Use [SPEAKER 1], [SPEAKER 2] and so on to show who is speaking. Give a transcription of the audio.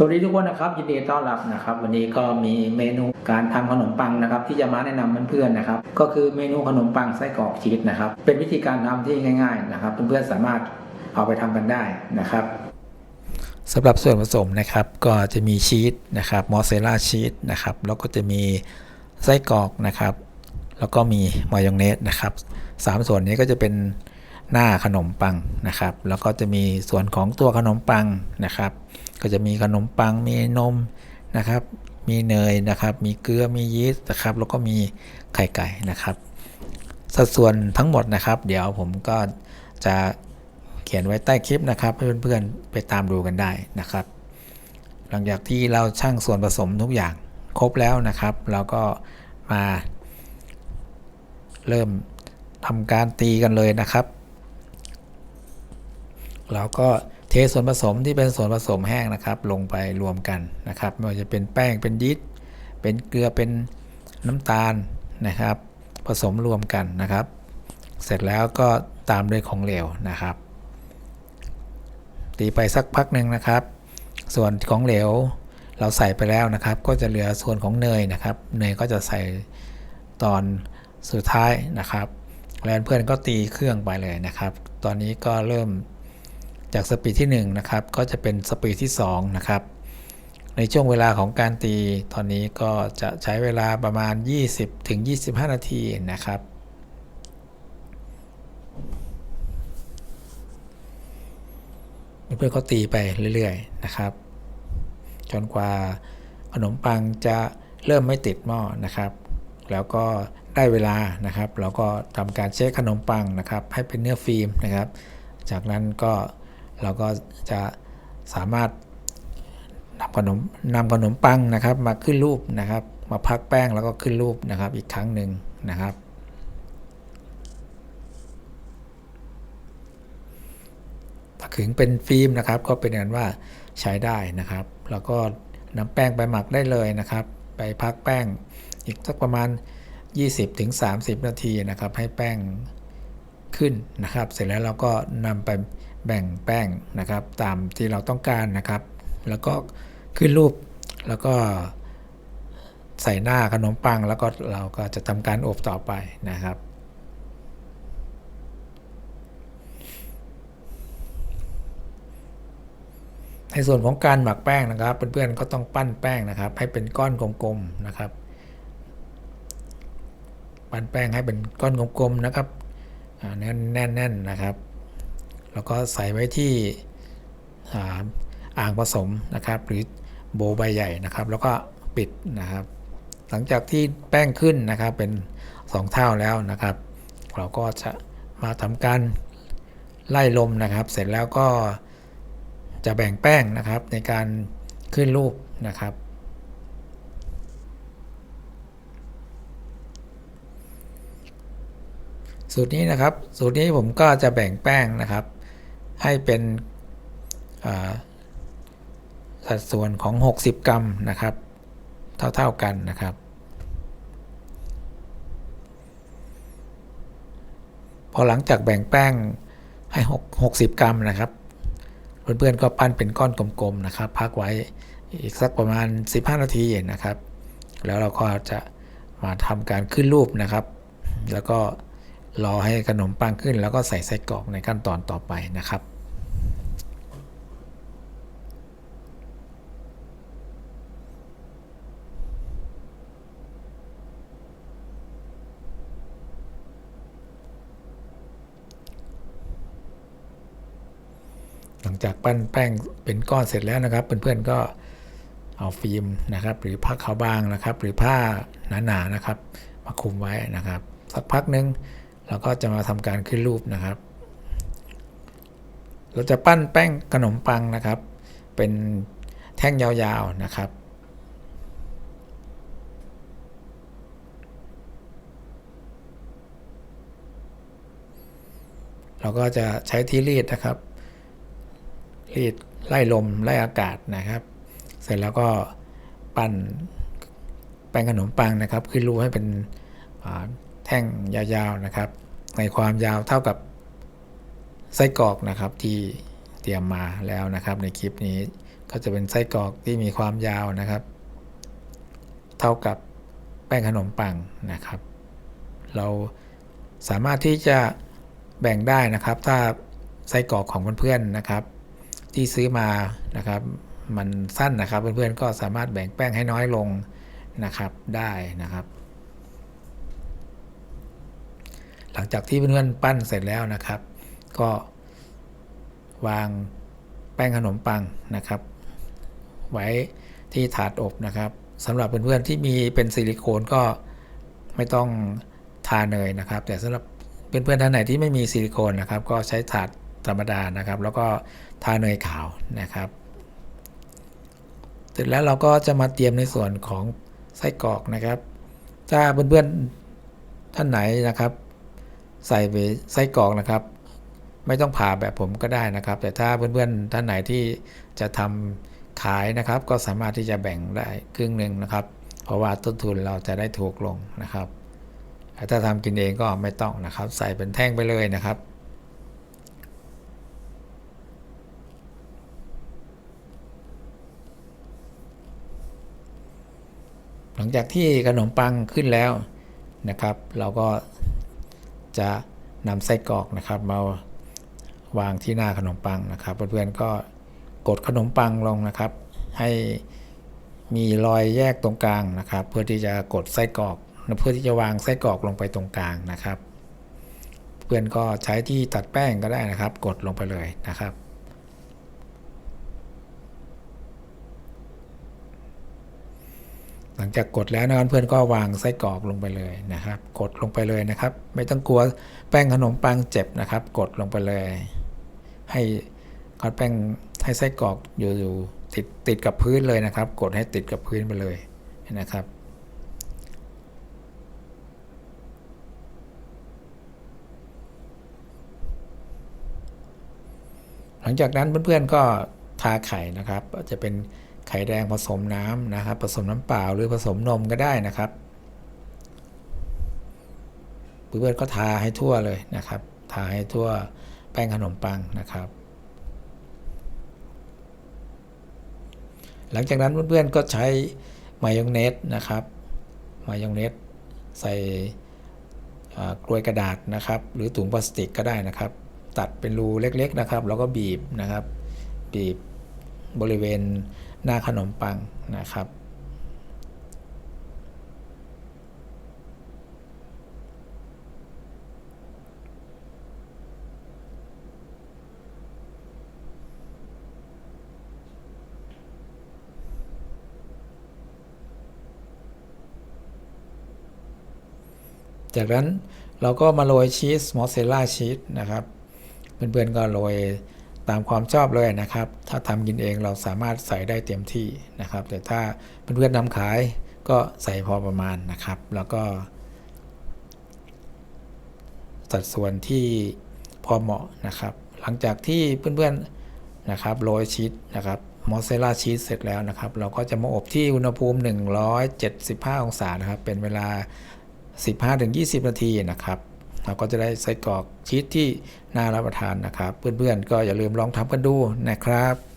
[SPEAKER 1] สวัสดีทุกคนนะครับยินดีต้อนรับนะครับ วันนี้ก็มีเมนูการทำขนมปังนะครับ ที่จะมาแนะนำเพื่อนๆนะครับ ก็คือเมนูขนมปังไส้กรอกชีสนะครับ เป็นวิธีการทำที่ง่าย ๆนะครับเพื่อนๆสามารถเอาไปทำกันได้นะครับ
[SPEAKER 2] สำหรับส่วนผสมนะครับ ก็จะมีชีสนะครับมอสซาเรลล่าชีสนะครับแล้วก็จะมีไส้กรอกนะครับ แล้วก็มีมายองเนสนะครับสามส่วนนี้ก็จะเป็น หน้าขนมปังนะครับ แล้วก็จะมีส่วนของตัวขนมปังนะครับ ก็จะมีขนมปังมีนมนะครับ มีเนยนะครับ มีเกลือมียีสต์นะครับ แล้วก็มีไข่ไก่นะครับ สัดส่วนทั้งหมดนะครับ เดี๋ยวผมก็จะเขียนไว้ใต้คลิปนะครับ ให้เพื่อนๆไปตามดูกันได้นะครับ หลังจากที่เราชั่งส่วนผสมทุกอย่างครบแล้วนะครับ เราก็มา เริ่มทำการตีกันเลยนะครับ เราก็เทส่วนผสมที่เป็นส่วนผสมแห้งนะครับ ลงไปรวมกันนะครับไม่ว่าจะเป็นแป้งเป็นยีสต์เป็นเกลือเป็นน้ำตาลนะครับ ผสมรวมกันนะครับ เสร็จแล้วก็ตามด้วยของเหลวนะครับ ตีไปสักพักหนึ่งนะครับ ส่วนของเหลวเราใส่ไปแล้วนะครับ ก็จะเหลือส่วนของเนยนะครับ เนยก็จะใส่ตอนสุดท้ายนะครับ แล้วเพื่อนก็ตีเครื่องไปเลยนะครับ ตอนนี้ก็เริ่ม จากสปีดที่1นะครับก็จะเป็นสปีดที่2นะครับในช่วงเวลาของการตีตอนนี้ก็จะใช้เวลาประมาณ 20ถึง25 นาทีนะครับเพื่อนๆก็ตีไปเรื่อยๆนะครับ จนกว่าขนมปังจะเริ่มไม่ติดหม้อนะครับ แล้วก็ได้เวลานะครับ เราก็ทำการเช็คขนมปังนะครับ ให้เป็นเนื้อฟิล์มนะครับ จากนั้นก็ เราก็จะสามารถนำขนมนำขนมปังนะครับ มาขึ้นรูปนะครับ มาพักแป้งแล้วก็ขึ้นรูปนะครับ อีกครั้งหนึ่งนะครับ ถ้าขึงเป็นฟิล์มนะครับ ก็เป็นอันว่าใช้ได้นะครับ แล้วก็นำแป้งไปหมักได้เลยนะครับ ไปพักแป้งอีกสักประมาณ 20-30 นาทีนะครับ ให้แป้งขึ้นนะครับ เสร็จแล้วเราก็นำไป แบ่งแป้งนะครับ ตามที่เราต้องการนะครับ แล้วก็ขึ้นรูปแล้วก็ใส่หน้าขนมปัง แล้วก็เราก็จะทำการอบต่อไปนะครับในส่วนของการหมักแป้งนะครับเพื่อนๆก็ต้องปั้นแป้งนะครับ ให้เป็นก้อนกลมๆนะครับ ปั้นแป้งให้เป็นก้อนกลมๆนะครับแน่นๆๆนะครับ แล้วก็ใส่ไว้ที่อ่างผสมนะครับหรือโบใบใหญ่นะครับ แล้วก็ปิดนะครับ หลังจากที่แป้งขึ้นนะครับเป็น 2 เท่าแล้วนะครับ เราก็จะมาทำการไล่ลมนะครับ เสร็จแล้วก็จะแบ่งแป้งนะครับในการขึ้นรูปนะครับ สูตรนี้นะครับ สูตรนี้ผมก็จะแบ่งแป้งนะครับ ให้เป็นสัดส่วนของ 60 กรัมนะครับ เท่า ๆกันนะครับ พอหลังจากแบ่งแป้งให้60 กรัมนะครับเพื่อนๆก็ปั้นเป็นก้อนกลมๆนะครับ พักไว้อีกสักประมาณ 15 นาทีนะครับ แล้วเราก็จะมาทำการขึ้นรูปนะครับ แล้วก็ รอให้ขนมปังขึ้น แล้วก็ใส่ไส้กรอกในขั้นตอนต่อไปนะครับหลังจากปั้นแป้งเป็นก้อนเสร็จแล้วนะครับ เพื่อนๆก็เอาฟิล์มนะครับ หรือผ้าขาวบางนะครับ หรือผ้าหนาๆนะครับ มาคุมไว้นะครับ สักพักหนึ่ง เราก็จะมาทำการขึ้นรูปนะครับ เราจะปั้นแป้งขนมปังนะครับ เป็นแท่งยาวๆนะครับเราก็จะใช้ที่รีดนะครับ รีดไล่ลมไล่อากาศนะครับ เสร็จแล้วก็ปั้นแป้งขนมปังนะครับ ขึ้นรูให้เป็น แท่งยาวๆนะครับ ในความยาวเท่ากับไส้กรอกนะครับที่เตรียมมาแล้วนะครับ ในคลิปนี้ก็จะเป็นไส้กรอกที่มีความยาวนะครับ เท่ากับแป้งขนมปังนะครับ เราสามารถที่จะแบ่งได้นะครับ ถ้าไส้กรอกของเพื่อนๆนะครับ ที่ซื้อมานะครับ มันสั้นนะครับเพื่อนๆก็สามารถแบ่งแป้งให้น้อยลงนะครับได้นะครับ ห ลังจากที่เพื่อนๆปั้นเสร็จแล้วนะครับ ก็วางแป้งขนมปังนะครับ ไว้ที่ถาดอบนะครับสำหรับเพื่อนๆที่มีเป็นซิลิโคนก็ไม่ต้องทาเนยนะครับ แต่สำหรับเพื่อนๆท่านไหนที่ไม่มีซิลิโคนนะครับ ก็ใช้ถาดธรรมดานะครับ แล้วก็ทาเนยขาวนะครับเสร็จแล้วเราก็จะมาเตรียมในส่วนของไส้กรอกนะครับ ถ้าเพื่อนๆท่านไหนนะครับ ใส่ไปไส้กรอกนะครับ ไม่ต้องผ่าแบบผมก็ได้นะครับ แต่ถ้าเพื่อนๆท่านไหนที่จะทำขายนะครับ ก็สามารถที่จะแบ่งได้ครึ่งหนึ่งนะครับ เพราะว่าต้นทุนเราจะได้ถูกลงนะครับ ถ้าทำกินเองก็ไม่ต้องนะครับ ใส่เป็นแท่งไปเลยนะครับหลังจากที่ขนมปังขึ้นแล้วนะครับ เราก็ จะนำไส้กรอกนะครับมาวางที่หน้าขนมปังนะครับ เพื่อนๆก็กดขนมปังลงนะครับ ให้มีรอยแยกตรงกลางนะครับ เพื่อที่จะกดไส้กรอกเพื่อที่จะวางไส้กรอกลงไปตรงกลางนะครับ เพื่อนก็ใช้ที่ตัดแป้งก็ได้นะครับ กดลงไปเลยนะครับ หลังจากกดแล้วนะครับเพื่อนก็วางไส้กรอกลงไปเลยนะครับ กดลงไปเลยนะครับ ไม่ต้องกลัวแป้งขนมปังเจ็บนะครับ กดลงไปเลย ให้กอนแป้งให้ไส้กรอกอยู่อยู่ติดติดกับพื้นเลยนะครับ กดให้ติดกับพื้นไปเลยนะครับหลังจากนั้นเพื่อนๆก็ทาไข่นะครับ จะเป็น ไข่แดงผสมน้ำนะครับ ผสมน้ำเปล่าหรือผสมนมก็ได้นะครับเพื่อนๆก็ทาให้ทั่วเลยนะครับ ทาให้ทั่วแป้งขนมปังนะครับ หลังจากนั้นเพื่อนๆก็ใช้มายองเนสนะครับ มายองเนสใส่กลวยกระดาษนะครับ หรือถุงพลาสติกก็ได้นะครับ ตัดเป็นรูเล็กๆนะครับ แล้วก็บีบนะครับ บีบบริเวณ หน้าขนมปังนะครับ จากนั้นเราก็มาโรยชีสมอสซาเรลล่าชีสนะครับ เพื่อนๆก็โรย ตามความชอบเลยนะครับ ถ้าทำกินเองเราสามารถใส่ได้เต็มที่นะครับ แต่ถ้าเพื่อนๆนำขายก็ใส่พอประมาณนะครับ แล้วก็ สัดส่วนที่พอเหมาะนะครับ หลังจากที่เพื่อนๆนะครับโรยชีสนะครับมอสเรลล่าชีสเสร็จแล้วนะครับ เราก็จะมาอบที่อุณหภูมิ 175 องศานะครับ เป็นเวลา 15-20 นาทีนะครับ เราก็จะได้ไส้กรอกชีสที่น่ารับประทานนะครับ เพื่อนๆก็อย่าลืมลองทำกันดูนะครับ